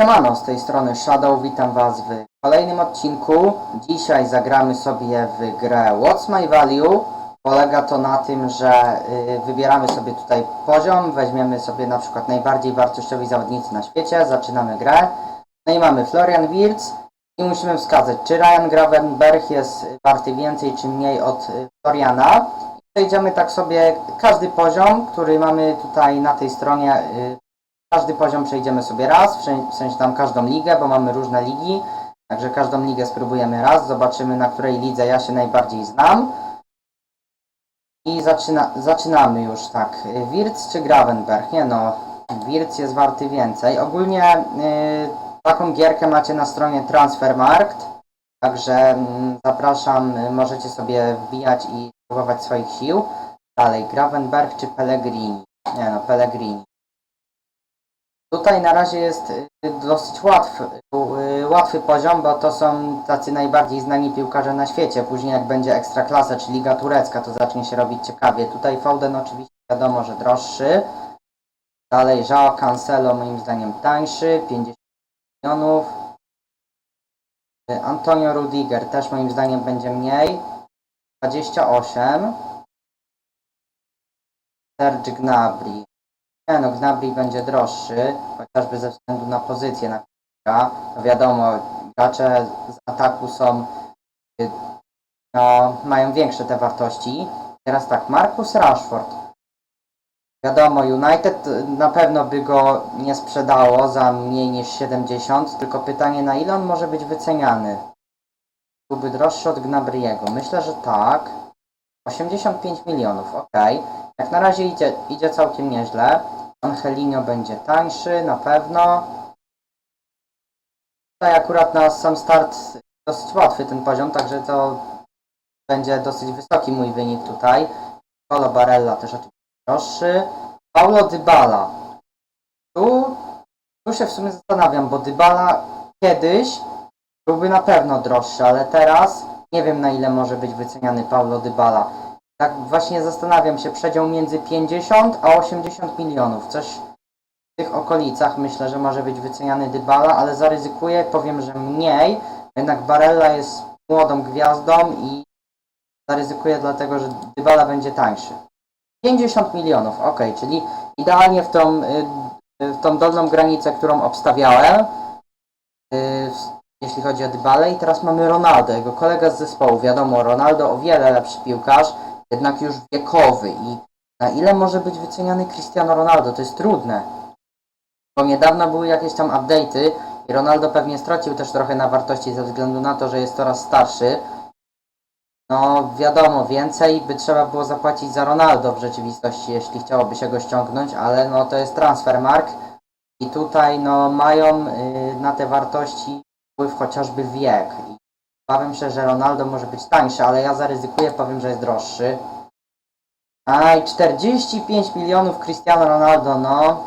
Siemano, z tej strony Shadow, witam was w kolejnym odcinku. Dzisiaj zagramy sobie w grę What's My Value. Polega to na tym, że y, wybieramy sobie tutaj poziom, weźmiemy sobie na przykład najbardziej wartościowi zawodnicy na świecie, zaczynamy grę. No i mamy Florian Wirtz i musimy wskazać, czy Ryan Gravenberg jest warty więcej czy mniej od y, Floriana. Przejdziemy tak sobie każdy poziom, który mamy tutaj na tej stronie y, każdy poziom przejdziemy sobie raz, w sen- w sensie tam każdą ligę, bo mamy różne ligi. Także każdą ligę spróbujemy raz, zobaczymy na której lidze ja się najbardziej znam. I zaczyna, zaczynamy już tak. Wirtz czy Gravenberg? Nie no, Wirtz jest warty więcej. Ogólnie y, taką gierkę macie na stronie Transfermarkt. Także mm, zapraszam, możecie sobie wbijać i próbować swoich sił. Dalej, Gravenberg czy Pellegrini? Nie no, Pellegrini. Tutaj na razie jest y, dosyć łatwy, łatwy poziom, bo to są tacy najbardziej znani piłkarze na świecie. Później jak będzie Ekstraklasa czy Liga Turecka, to zacznie się robić ciekawie. Tutaj Foden oczywiście wiadomo, że droższy. Dalej Joao Cancelo moim zdaniem tańszy, 50 milionów. Y, Antonio Rudiger też moim zdaniem będzie mniej, 28. Serge Gnabry nie no, Gnabry będzie droższy, chociażby ze względu na pozycję na gra. No wiadomo, gracze z ataku są, no, mają większe te wartości. Teraz tak, Marcus Rashford. Wiadomo, United na pewno by go nie sprzedało za mniej niż 70, tylko pytanie na ile on może być wyceniany. Byłby droższy od Gnabriego. Myślę, że tak. 85 milionów, ok. Jak na razie idzie, idzie całkiem nieźle. Angelino będzie tańszy, na pewno. Tutaj akurat na sam start dosyć łatwy ten poziom, także to będzie dosyć wysoki mój wynik tutaj. Polo Barella też oczywiście droższy. Paulo Dybala. Tu, tu się w sumie zastanawiam, bo Dybala kiedyś byłby na pewno droższy, ale teraz nie wiem na ile może być wyceniany Paulo Dybala. Tak właśnie zastanawiam się, przedział między 50 a 80 milionów. Coś w tych okolicach myślę, że może być wyceniany Dybala, ale zaryzykuję, powiem, że mniej. Jednak Barella jest młodą gwiazdą i zaryzykuję dlatego, że Dybala będzie tańszy. 50 milionów, ok, czyli idealnie w tą, y, y, w tą dolną granicę, którą obstawiałem, y, jeśli chodzi o Dybalę. I teraz mamy Ronaldo, jego kolega z zespołu. Wiadomo, Ronaldo o wiele lepszy piłkarz, jednak już wiekowy i na ile może być wyceniany Cristiano Ronaldo? To jest trudne. Bo niedawno były jakieś tam update'y i Ronaldo pewnie stracił też trochę na wartości ze względu na to, że jest coraz starszy. No wiadomo, więcej by trzeba było zapłacić za Ronaldo w rzeczywistości, jeśli chciałoby się go ściągnąć, ale no to jest transfermark i tutaj no mają y, na te wartości wpływ chociażby wiek. I Obawiam się, że Ronaldo może być tańszy, ale ja zaryzykuję, powiem, że jest droższy. Aj, 45 milionów Cristiano Ronaldo, no.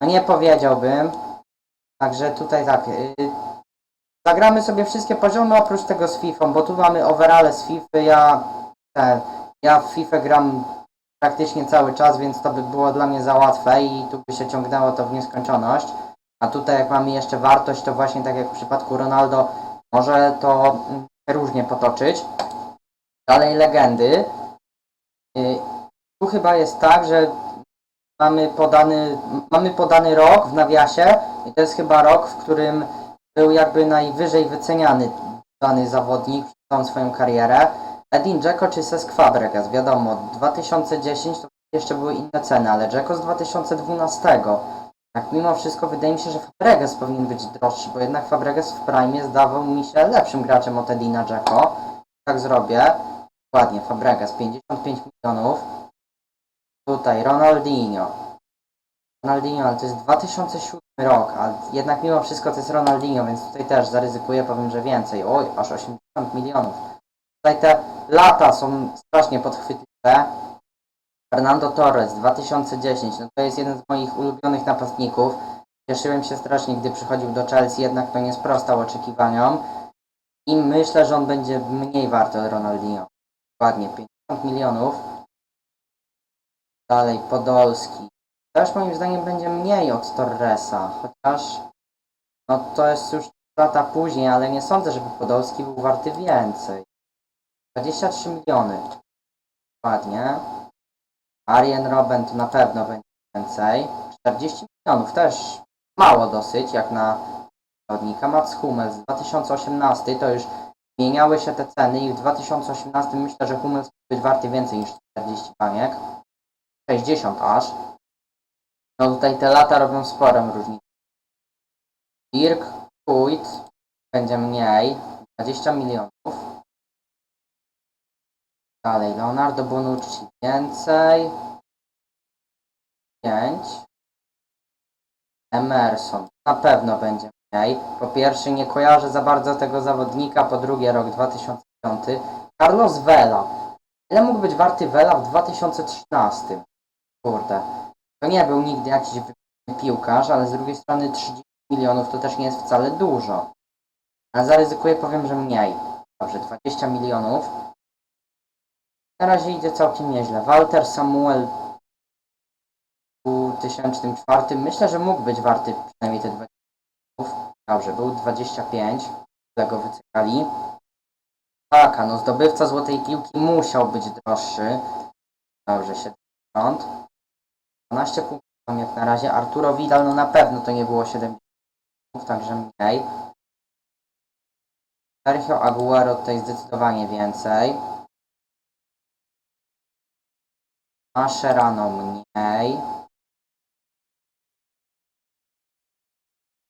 No nie powiedziałbym. Także tutaj tak. Yy, zagramy sobie wszystkie poziomy oprócz tego z FIFA, bo tu mamy overale z FIFA. Ja, ja w FIFA gram praktycznie cały czas, więc to by było dla mnie za łatwe i tu by się ciągnęło to w nieskończoność. A tutaj jak mamy jeszcze wartość, to właśnie tak jak w przypadku Ronaldo, może to mm, różnie potoczyć. Dalej legendy. Y, Tu chyba jest tak, że mamy podany, mamy podany rok w nawiasie i to jest chyba rok, w którym był jakby najwyżej wyceniany dany zawodnik przez całą swoją karierę. Edin Dzeko czy Cesc Fabregas, wiadomo, 2010 to jeszcze były inne ceny, ale Dzeko z 2012. Tak, mimo wszystko wydaje mi się, że Fabregas powinien być droższy, bo jednak Fabregas w Prime zdawał mi się lepszym graczem od Edina Dzeko. Tak zrobię. Ładnie, Fabregas 55 milionów. Tutaj Ronaldinho. Ronaldinho, ale to jest 2007 rok, a jednak mimo wszystko to jest Ronaldinho, więc tutaj też zaryzykuję, powiem, że więcej. Oj, aż 80 milionów. Tutaj te lata są strasznie podchwytliwe. Fernando Torres 2010, no to jest jeden z moich ulubionych napastników. Cieszyłem się strasznie, gdy przychodził do Chelsea, jednak to nie sprostał oczekiwaniom. I myślę, że on będzie mniej warty od Ronaldinho. Ładnie, 50 milionów. Dalej, Podolski. Też moim zdaniem będzie mniej od Torresa, chociaż No to jest już lata później, ale nie sądzę, żeby Podolski był warty więcej. 23 miliony. Ładnie. Arjen Robben to na pewno będzie więcej. 40 milionów też mało dosyć, jak na zawodnika. Mats Hummels z 2018 to już zmieniały się te ceny i w 2018 myślę, że Hummels mógł być warty więcej niż 40 baniek. 60 aż. No tutaj te lata robią sporą różnicę. Dirk Kuyt będzie mniej, 20 milionów. Dalej, Leonardo Bonucci więcej. 5. Emerson na pewno będzie mniej. Po pierwsze nie kojarzę za bardzo tego zawodnika, po drugie rok 2005. Carlos Vela. Ile mógł być warty Vela w 2013? Kurde. To nie był nigdy jakiś piłkarz, ale z drugiej strony 30 milionów to też nie jest wcale dużo. A zaryzykuję, powiem, że mniej. Dobrze, 20 milionów. Na razie idzie całkiem nieźle. Walter Samuel w 2004 myślę, że mógł być warty przynajmniej te 20 milionów. Dobrze, był 25, tyle go wycykali. Tak, no zdobywca złotej piłki musiał być droższy. Dobrze, 70. 12 punktów mam jak na razie. Arturo Vidal, no na pewno to nie było 70 punktów, także mniej. Sergio Aguero tutaj zdecydowanie więcej. Mascherano mniej.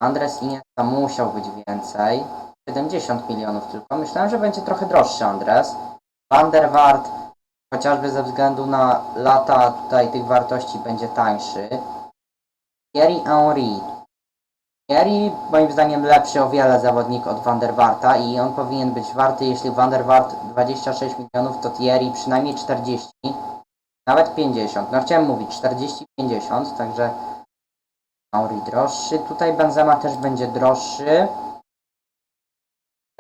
Andres Iniesta musiał być więcej. 70 milionów tylko. Myślałem, że będzie trochę droższy Andres. Van der Waart, chociażby ze względu na lata tutaj tych wartości będzie tańszy. Thierry Henry. Thierry moim zdaniem lepszy o wiele zawodnik od Van der i on powinien być warty, jeśli Van der Waart 26 milionów, to Thierry przynajmniej 40, nawet 50. No chciałem mówić 40-50, także Henry droższy. Tutaj Benzema też będzie droższy.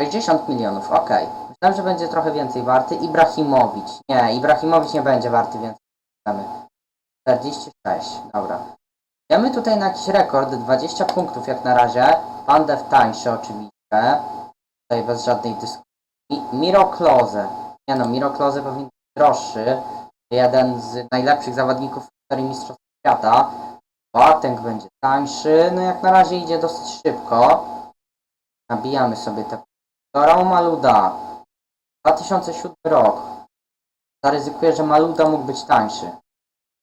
60 milionów, ok. Myślałem, że będzie trochę więcej warty. Ibrahimowicz. Nie, Ibrahimowicz nie będzie warty więcej. 46, dobra. Idziemy tutaj na jakiś rekord, 20 punktów jak na razie. Pandev tańszy oczywiście. Tutaj bez żadnej dyskusji. Miro Klose. Nie no, Miro powinien być droższy. Jeden z najlepszych zawodników w historii Mistrzostw Świata. Boateng będzie tańszy. No jak na razie idzie dosyć szybko. Nabijamy sobie te... Dorał Maluda. 2007 rok. Zaryzykuję, że Maluda mógł być tańszy.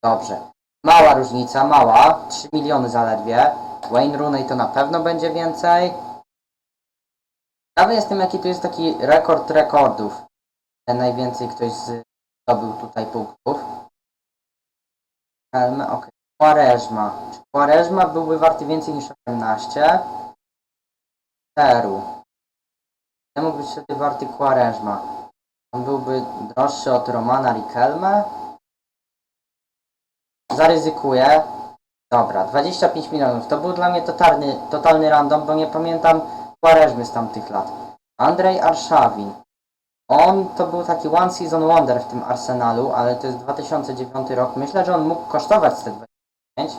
Dobrze. Mała różnica, mała. 3 miliony zaledwie. Wayne Rooney to na pewno będzie więcej. Ciekawy jestem, jaki tu jest taki rekord rekordów. Najwięcej ktoś zdobył tutaj punktów. Helmy, ok. Quaresma. Czy Quaresma byłby warty więcej niż 18? Peru. Nie mógł być wtedy warty Quaresma. On byłby droższy od Romana Riquelme? Zaryzykuję. Dobra, 25 milionów. To był dla mnie totalny, totalny random, bo nie pamiętam Quaresmy z tamtych lat. Andrzej Arszawin. On to był taki one season wonder w tym Arsenalu, ale to jest 2009 rok. Myślę, że on mógł kosztować te 25.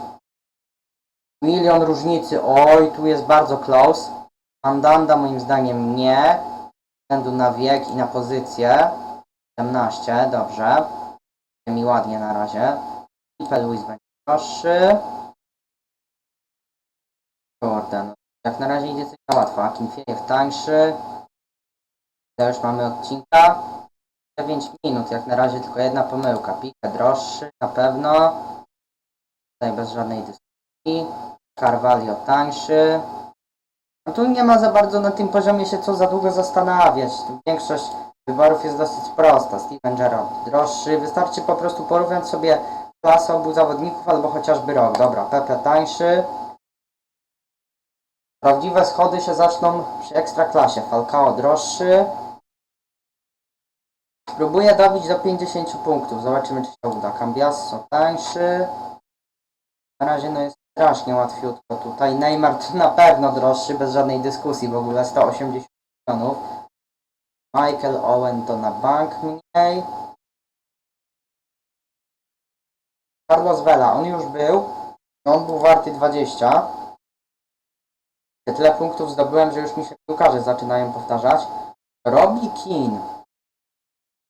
Milion różnicy. Oj, tu jest bardzo close. Mandanda moim zdaniem nie. Ze względu na wiek i na pozycję. 17, dobrze. Mi ładnie na razie. Felipe Luis będzie droższy. Kurde, no. Jak na razie idzie coś za łatwo. Akinfiejew tańszy. Tutaj już mamy odcinka. 9 minut, jak na razie tylko jedna pomyłka. Pique droższy, na pewno. Tutaj bez żadnej dyskusji. Carvalho tańszy. No tu nie ma za bardzo na tym poziomie się co za długo zastanawiać. Tu Większość wyborów jest dosyć prosta. Steven Gerrard droższy. Wystarczy po prostu porównać sobie klasę obu zawodników albo chociażby rok. Dobra, Pepe tańszy. Prawdziwe schody się zaczną przy ekstraklasie. Falcao droższy. Spróbuję dobić do 50 punktów. Zobaczymy, czy się uda. Cambiasso tańszy. Na razie no jest strasznie łatwiutko tutaj. Neymar to na pewno droższy, bez żadnej dyskusji. W ogóle 180 milionów. Michael Owen to na bank mniej. Carlos Vela, on już był. No on był warty 20. Tyle punktów zdobyłem, że już mi się piłkarze zaczynają powtarzać. Robi Kin.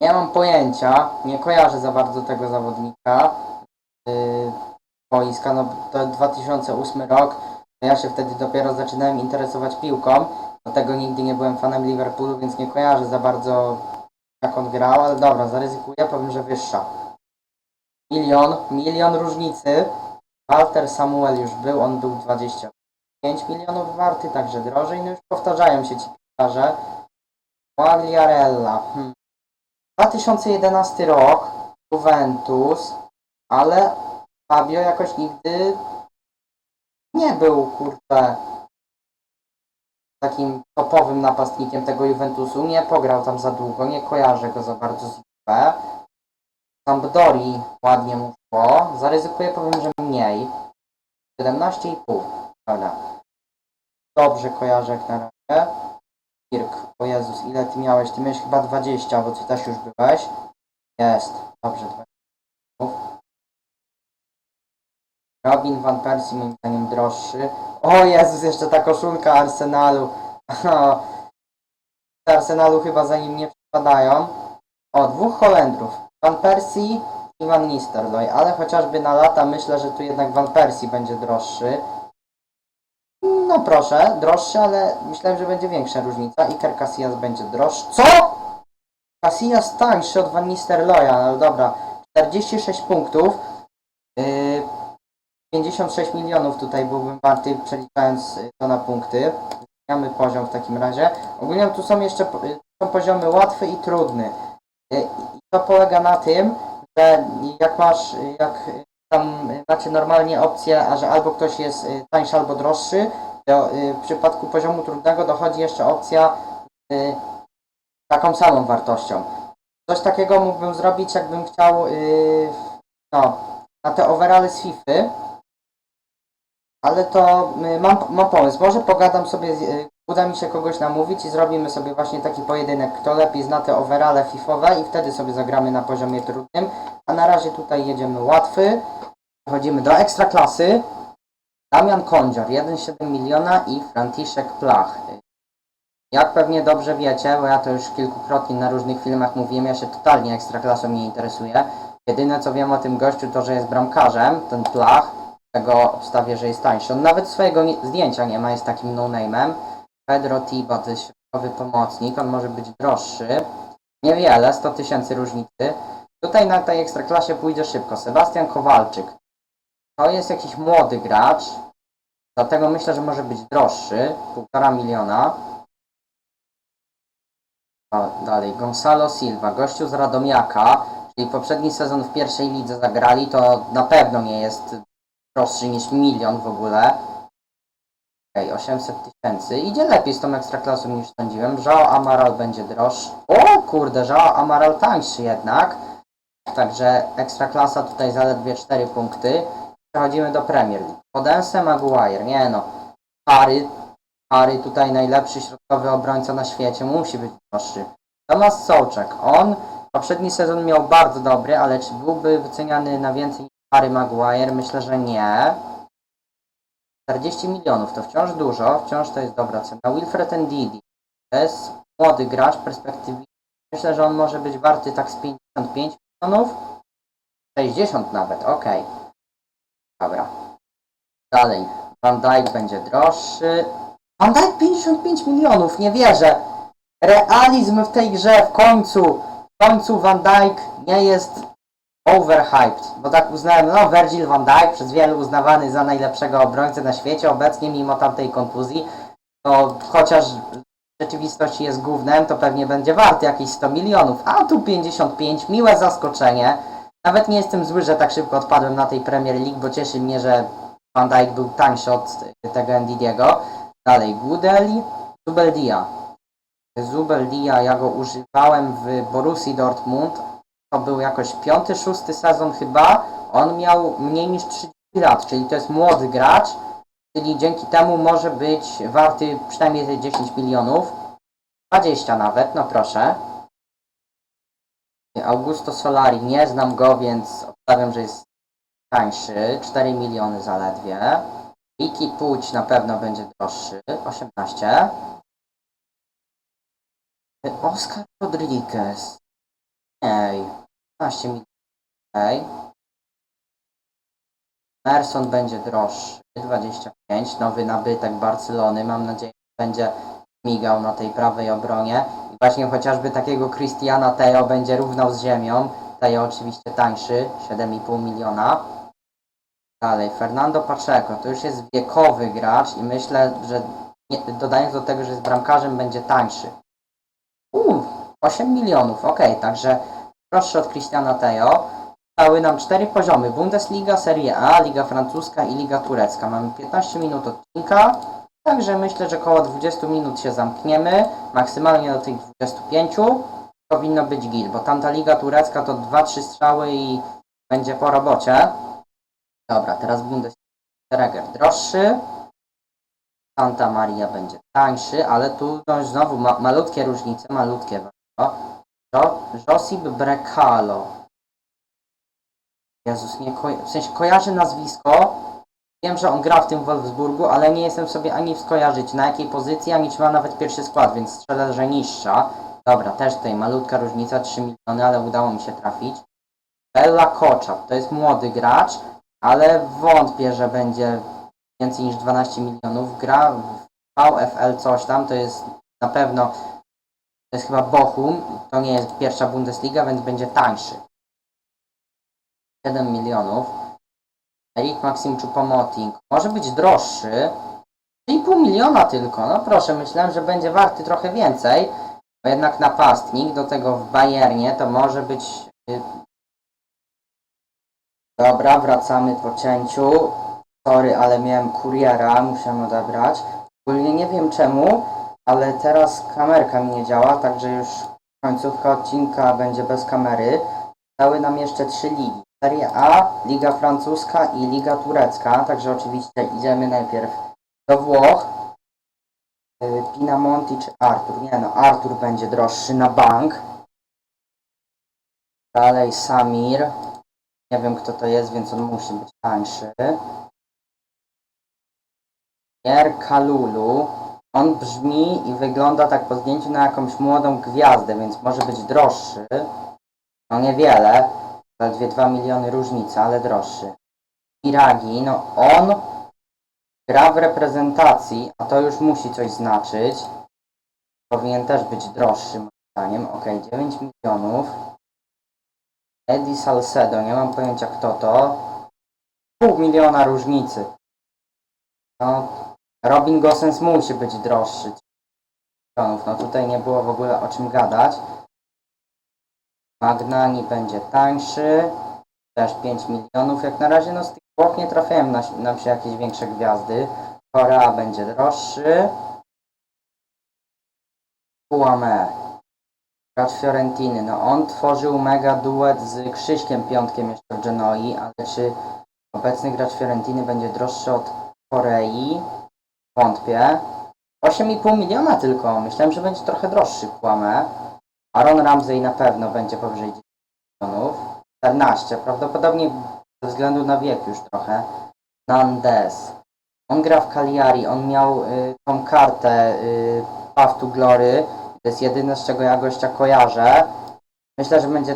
Nie mam pojęcia, nie kojarzę za bardzo tego zawodnika. Yy, boiska, no to 2008 rok. Ja się wtedy dopiero zaczynałem interesować piłką. Do tego nigdy nie byłem fanem Liverpoolu, więc nie kojarzę za bardzo jak on grał, ale dobra, zaryzykuję, powiem, że wyższa. Milion, milion różnicy. Walter Samuel już był, on był 25 milionów warty, także drożej. No już powtarzają się ci piłkarze. Quagliarella. Hmm. 2011 rok, Juventus, ale Fabio jakoś nigdy nie był, kurczę, takim topowym napastnikiem tego Juventusu. Nie pograł tam za długo, nie kojarzę go za bardzo z UP. Sampdori ładnie mu szło. Zaryzykuję, powiem, że mniej. 17,5. Dobra. Dobrze kojarzę jak na razie. Kirk, o Jezus, ile ty miałeś? Ty miałeś chyba 20, bo ty też już byłeś. Jest. Dobrze, 20. Robin Van Persie moim zdaniem droższy. O Jezus, jeszcze ta koszulka Arsenalu. Z Arsenalu chyba za nim nie przypadają. O, dwóch Holendrów. Van Persie i Van Nistelrooy, ale chociażby na lata myślę, że tu jednak Van Persie będzie droższy. No proszę, droższy, ale myślałem, że będzie większa różnica. Iker Casillas będzie droższy. Co? Casillas tańszy od Van Nistelrooya, no dobra. 46 punktów. Yy, 56 milionów tutaj byłbym warty, przeliczając y, to na punkty. Zmieniamy poziom w takim razie. Ogólnie tu są jeszcze y, są poziomy łatwy i trudny. Y, I to polega na tym, że jak masz, jak tam y, macie normalnie opcję, a że albo ktoś jest y, tańszy albo droższy, to y, w przypadku poziomu trudnego dochodzi jeszcze opcja y, taką samą wartością. Coś takiego mógłbym zrobić, jakbym chciał no, na te overally z FIFA. Ale to mam, mam pomysł. Może pogadam sobie, z- uda mi się kogoś namówić i zrobimy sobie właśnie taki pojedynek, kto lepiej zna te overale FIFowe i wtedy sobie zagramy na poziomie trudnym. A na razie tutaj jedziemy łatwy. Przechodzimy do ekstraklasy. Damian Kondzior, 1,7 miliona i Franciszek Plach. Jak pewnie dobrze wiecie, bo ja to już kilkukrotnie na różnych filmach mówiłem, ja się totalnie ekstraklasą nie interesuję. Jedyne co wiem o tym gościu to, że jest bramkarzem, ten Plach. Tego obstawię, że jest tańszy. On nawet swojego zdjęcia nie ma, jest takim no-name'em. Pedro Tiba to środkowy pomocnik, on może być droższy. Niewiele, 100 tysięcy różnicy. Tutaj na tej ekstraklasie pójdzie szybko. Sebastian Kowalczyk. To jest jakiś młody gracz. Dlatego myślę, że może być droższy. Półtora miliona. Dalej, Gonzalo Silva, gościu z Radomiaka, czyli poprzedni sezon w pierwszej lidze zagrali, to na pewno nie jest droższy niż milion w ogóle. Okej, 800 tysięcy. Idzie lepiej z tą ekstraklasą niż sądziłem. Żao Amaral będzie droższy. O kurde, Żao Amaral tańszy jednak. Także ekstraklasa tutaj zaledwie 4 punkty. Przechodzimy do Premier League. Odense Maguire, nie no. Harry, Harry tutaj najlepszy środkowy obrońca na świecie, musi być droższy. Tomasz Sołczek, on poprzedni sezon miał bardzo dobry, ale czy byłby wyceniany na więcej niż Harry Maguire? Myślę, że nie. 40 milionów to wciąż dużo, wciąż to jest dobra cena. Wilfred Ndidi to jest młody gracz, perspektywiczny. Myślę, że on może być warty tak z 55 milionów. 60 nawet, ok. Dobra. Dalej. Van Dijk będzie droższy. Van Dijk 55 milionów, nie wierzę. Realizm w tej grze w końcu. W końcu Van Dijk nie jest overhyped, bo tak uznałem, no Virgil van Dijk przez wielu uznawany za najlepszego obrońcę na świecie, obecnie mimo tamtej kontuzji, to chociaż w rzeczywistości jest głównym, to pewnie będzie warty jakieś 100 milionów, a tu 55, miłe zaskoczenie. Nawet nie jestem zły, że tak szybko odpadłem na tej Premier League, bo cieszy mnie, że Van Dijk był tańszy od tego Ndidiego. Dalej, Gudeli, Zubeldia. Zubeldia, ja go używałem w Borussii Dortmund, to był jakoś piąty, szósty sezon chyba. On miał mniej niż 30 lat, czyli to jest młody gracz, czyli dzięki temu może być warty przynajmniej te 10 milionów. 20 nawet, no proszę. Augusto Solari, nie znam go, więc obstawiam, że jest tańszy. 4 miliony zaledwie. Ricky Puć na pewno będzie droższy. 18. Oscar Rodriguez. Ej. 15 milionów. Ej. Merson będzie droższy. 25. Nowy nabytek Barcelony. Mam nadzieję, że będzie migał na tej prawej obronie. Właśnie chociażby takiego Cristiana Teo będzie równał z ziemią. Teo oczywiście tańszy. 7,5 miliona. Dalej, Fernando Pacheco, to już jest wiekowy gracz i myślę, że nie, dodając do tego, że jest bramkarzem, będzie tańszy. Uuu, 8 milionów, ok, także prostszy od Cristiana Teo. Stały nam cztery poziomy, Bundesliga, Serie A, Liga Francuska i Liga Turecka. Mamy 15 minut odcinka, także myślę, że około 20 minut się zamkniemy, maksymalnie do tych 25. Powinno być git, bo tamta Liga Turecka to 2-3 strzały i będzie po robocie. Dobra, teraz Bundesliga. Droższy. Santa Maria będzie tańszy, ale tu no, znowu ma, malutkie różnice, malutkie. Jo, Josip Brekalo. Jezus, nie ko- w sensie kojarzę nazwisko. Wiem, że on gra w tym Wolfsburgu, ale nie jestem sobie ani skojarzyć na jakiej pozycji, ani czy ma nawet pierwszy skład, więc strzelę, że niższa. Dobra, też tutaj malutka różnica, 3 miliony, ale udało mi się trafić. Bella Koczap, to jest młody gracz, ale wątpię, że będzie więcej niż 12 milionów. Gra w VFL coś tam, to jest na pewno, to jest chyba Bochum, to nie jest pierwsza Bundesliga, więc będzie tańszy. 7 milionów. Erik Maxim Choupo-Moting może być droższy. 3,5 miliona tylko, no proszę, myślałem, że będzie warty trochę więcej, bo jednak napastnik, do tego w Bayernie to może być y, Dobra, wracamy po cięciu. Sorry, ale miałem kuriera, musiałem odebrać. Ogólnie nie wiem czemu, ale teraz kamerka mi nie działa, także już końcówka odcinka będzie bez kamery. Stały nam jeszcze trzy ligi. Serie A, Liga Francuska i Liga Turecka, także oczywiście idziemy najpierw do Włoch. Y, Pinamonti czy Artur? Nie no, Artur będzie droższy na bank. Dalej Samir. Nie wiem kto to jest, więc on musi być tańszy. Kalulu. On brzmi i wygląda tak po zdjęciu na jakąś młodą gwiazdę, więc może być droższy. No niewiele. Zaledwie 2 miliony różnica, ale droższy. Iragi, no on gra w reprezentacji, a to już musi coś znaczyć. Powinien też być droższy moim zdaniem. Ok, 9 milionów. Eddie Salcedo, nie mam pojęcia kto to. Pół miliona różnicy. No, Robin Gosens musi być droższy. No tutaj nie było w ogóle o czym gadać. Magnani będzie tańszy. Też 5 milionów. Jak na razie no z tych nie trafiają na, nam się jakieś większe gwiazdy. Korea będzie droższy. Kouame. Gracz Fiorentiny, no on tworzył mega duet z Krzyśkiem Piątkiem jeszcze w Genoi, ale czy obecny gracz Fiorentiny będzie droższy od Korei? Wątpię. 8,5 miliona tylko, myślałem, że będzie trochę droższy Kłamę. Aaron Ramsey na pewno będzie powyżej 10 milionów. 14, prawdopodobnie ze względu na wiek już trochę. Nandes. On gra w Cagliari, on miał y, tą kartę y, Path to Glory, to jest jedyne, z czego ja gościa kojarzę. Myślę, że będzie...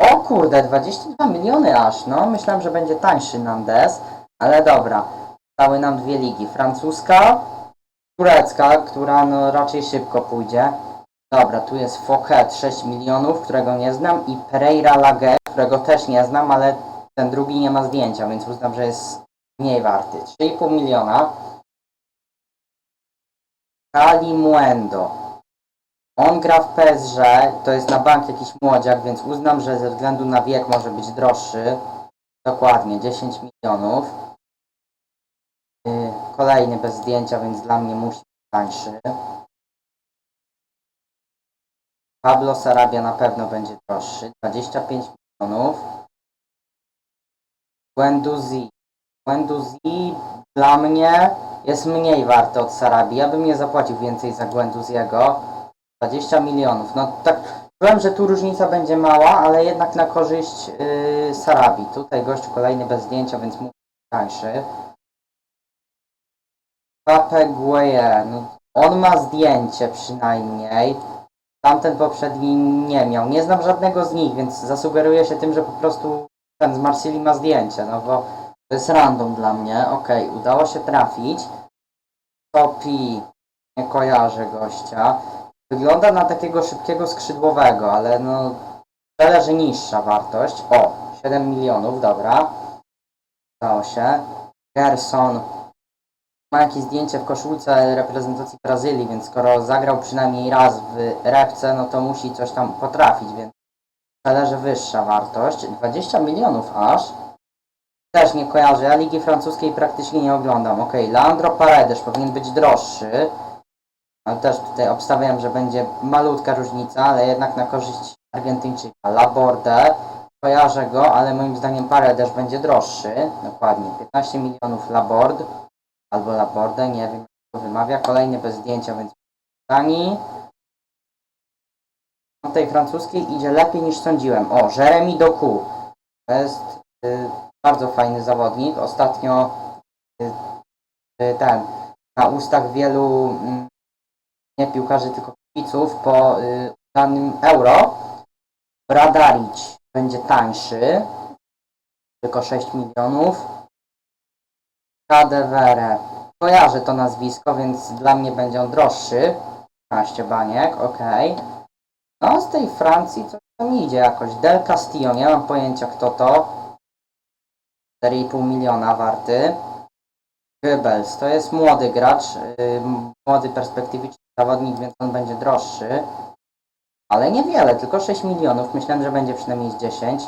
O kurde, 22 miliony aż, no. Myślałem, że będzie tańszy Nandes, ale dobra. Stały nam dwie ligi. Francuska, turecka, która no raczej szybko pójdzie. Dobra, tu jest Fouquet 6 milionów, którego nie znam i Pereira Lage, którego też nie znam, ale ten drugi nie ma zdjęcia, więc uznam, że jest mniej warty. 3,5 miliona. Kali Muendo. On gra w PSG, to jest na bank jakiś młodziak, więc uznam, że ze względu na wiek może być droższy. Dokładnie, 10 milionów. Yy, Kolejny bez zdjęcia, więc dla mnie musi być tańszy. Pablo Sarabia na pewno będzie droższy, 25 milionów. Guendouzi. Guendouzi dla mnie jest mniej warty od Sarabi. Ja bym nie zapłacił więcej za Guendouziego. 20 milionów. No tak, czułem, że tu różnica będzie mała, ale jednak na korzyść yy, Sarabi. Tutaj gościu kolejny bez zdjęcia, więc być tańszy. Papegueye, no, on ma zdjęcie przynajmniej. Tamten poprzedni nie miał. Nie znam żadnego z nich, więc zasugeruję się tym, że po prostu ten z Marsylii ma zdjęcie, no bo to jest random dla mnie. Okej, udało się trafić. Topi, nie kojarzę gościa. Wygląda na takiego szybkiego skrzydłowego, ale no tyle, że niższa wartość. O, 7 milionów, dobra. Udało się. Gerson ma jakieś zdjęcie w koszulce reprezentacji Brazylii, więc skoro zagrał przynajmniej raz w repce, no to musi coś tam potrafić, więc zależy wyższa wartość. 20 milionów aż. Też nie kojarzę, ja Ligi Francuskiej praktycznie nie oglądam. Ok, Leandro Paredes powinien być droższy. Ale też tutaj obstawiam, że będzie malutka różnica, ale jednak na korzyść Argentyńczyka. Laborde, kojarzę go, ale moim zdaniem Paredes będzie droższy. Dokładnie, 15 milionów Labord albo Laborde, nie wiem jak wymawia. Kolejny bez zdjęcia, więc tani. No tej francuskiej idzie lepiej niż sądziłem. O, Jeremy Doku. To jest y, bardzo fajny zawodnik. Ostatnio y, y, ten na ustach wielu mm, nie piłkarzy, tylko kibiców po y, danym euro. Bradarić będzie tańszy. Tylko 6 milionów. Kadewere. Kojarzę to nazwisko, więc dla mnie będzie on droższy. 15 baniek, ok. No z tej Francji coś tam idzie jakoś. Del Castillo, nie mam pojęcia kto to. 4,5 miliona warty. Goebbels, to jest młody gracz, yy, młody perspektywiczny zawodnik, więc on będzie droższy. Ale niewiele, tylko 6 milionów. Myślałem, że będzie przynajmniej z 10.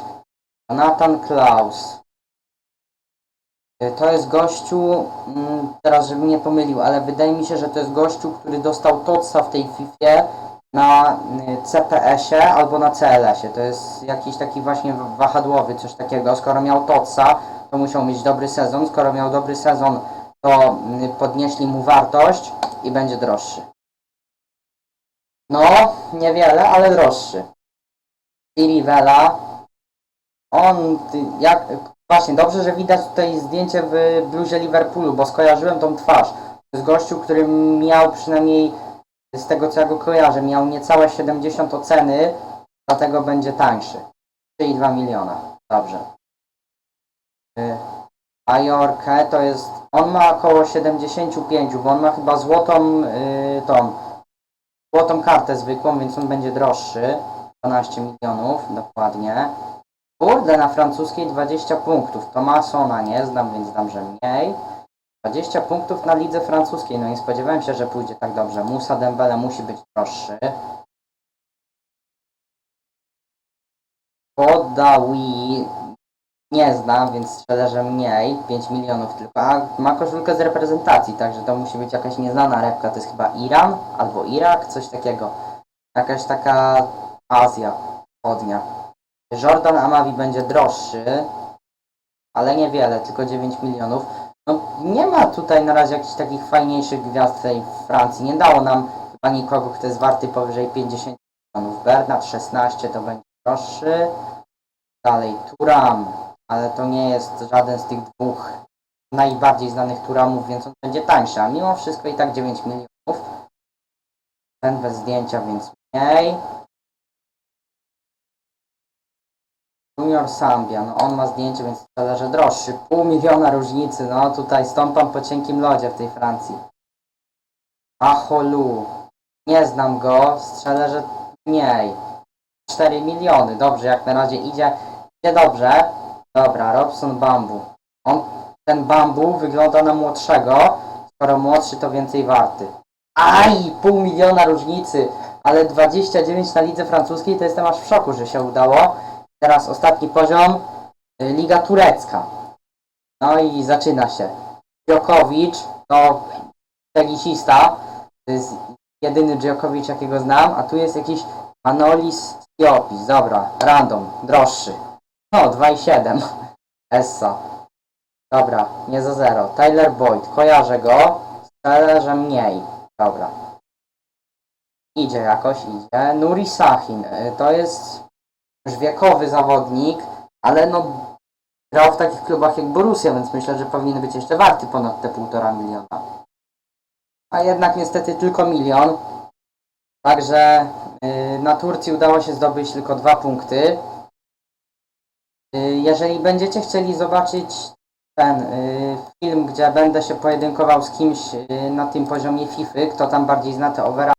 Nathan Klaus. Y, To jest gościu, mm, teraz żebym nie pomylił, ale wydaje mi się, że to jest gościu, który dostał TOTSa w tej FIFA na y, CPS-ie albo na CLS-ie. To jest jakiś taki właśnie wahadłowy, coś takiego. Skoro miał TOTSa, to musiał mieć dobry sezon. Skoro miał dobry sezon, to y, podnieśli mu wartość i będzie droższy. No, niewiele, ale droższy. I Rivella. On, jak, właśnie, dobrze, że widać tutaj zdjęcie w bluzie Liverpoolu, bo skojarzyłem tą twarz. Jest gościu, który miał przynajmniej, z tego co ja go kojarzę, miał niecałe 70 oceny, dlatego będzie tańszy. 3,2 miliona. Dobrze. Y, Ajorkę to jest, on ma około 75, bo on ma chyba złotą y, tą, złotą kartę zwykłą, więc on będzie droższy. 12 milionów, dokładnie. Kurde, na francuskiej 20 punktów. Tomasona nie znam, więc znam, że mniej. 20 punktów na lidze francuskiej. No nie spodziewałem się, że pójdzie tak dobrze. Musa Dembele musi być droższy. Podawi nie znam, więc strzelę, że mniej. 5 milionów tylko. A ma koszulkę z reprezentacji, także to musi być jakaś nieznana repka. To jest chyba Iran albo Irak, coś takiego. Jakaś taka Azja wschodnia. Jordan Amavi będzie droższy, ale niewiele, tylko 9 milionów. No, nie ma tutaj na razie jakichś takich fajniejszych gwiazd tej Francji. Nie dało nam chyba nikogo, kto jest warty powyżej 50 milionów. Bernard 16 to będzie droższy. Dalej Turam, ale to nie jest żaden z tych dwóch najbardziej znanych Turamów, więc on będzie tańszy. A mimo wszystko i tak 9 milionów. Ten bez zdjęcia, więc mniej. Junior Sambia, no on ma zdjęcie, więc że droższy. Pół miliona różnicy, no tutaj stąpam po cienkim lodzie w tej Francji. Acholu, nie znam go, strzelę, że mniej. 4 miliony, dobrze, jak na razie idzie, idzie dobrze. Dobra, Robson Bambu. On, ten Bambu wygląda na młodszego, skoro młodszy to więcej warty. Aj, pół miliona różnicy, ale 29 na lidze francuskiej to jestem aż w szoku, że się udało. Teraz ostatni poziom, y, Liga Turecka. No i zaczyna się. Djokovic to tenisista, to jest jedyny Djokovic jakiego znam, a tu jest jakiś Manolis Stiopis, dobra, random, droższy. No, 2,7. Essa. Dobra, nie za zero. Tyler Boyd, kojarzę go, strzelę, że mniej. Dobra. Idzie jakoś, idzie. Nuri Sahin, y, to jest wiekowy zawodnik, ale no grał w takich klubach jak Borussia, więc myślę, że powinien być jeszcze warty ponad te półtora miliona. a jednak niestety tylko milion. Także y, na Turcji udało się zdobyć tylko dwa punkty. Y, Jeżeli będziecie chcieli zobaczyć ten y, film, gdzie będę się pojedynkował z kimś na tym poziomie FIFA, kto tam bardziej zna te overall,